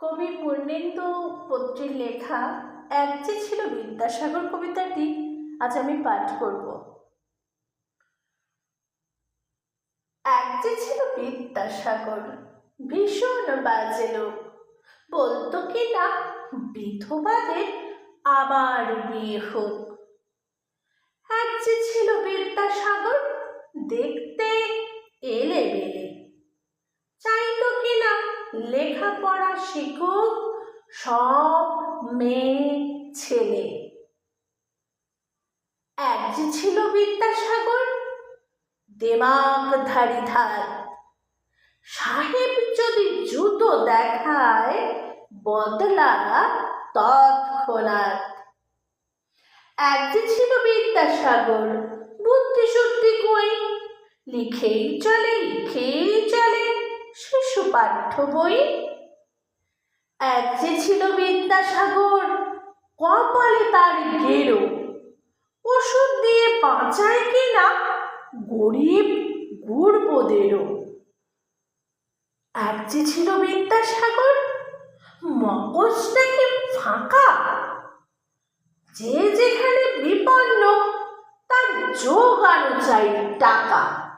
কবি পূর্ণেন্দু পত্রীর লেখা এক যে ছিল বিদ্যাসাগর কবিতাটি, আজ আমি পাঠ করব। এক যে ছিল বিদ্যাসাগর, ভীষণ বাজে লোক। বলতো কি না, বিধবাদের আবার বিয়ে হোক। এক যে ছিল বিদ্যাসাগর, দেখতে লেখাপড়া শিখুক সব মেয়ে ছেলে। এক যে ছিল বিদ্যাসাগর দেমাগ ধারি সাহেব যদি জুতো দেখায় বদলা তৎক্ষণাৎ। এক যে ছিল বিদ্যাসাগর বুদ্ধি শুদ্ধি কই? লিখেই চলে লিখেই চলে। পাঠ্য বই? এক যে ছিল বিদ্যাসাগর, কপালে তার গেরো। ওষুধ দিয়ে বাঁচায় কিনা গরিব গুড়বোদেরও এক যে ছিল বিদ্যাসাগর মগজ নাকি ফাঁকা? যে যেখানে বিপন্ন, তার যোগানো চাই টাকা।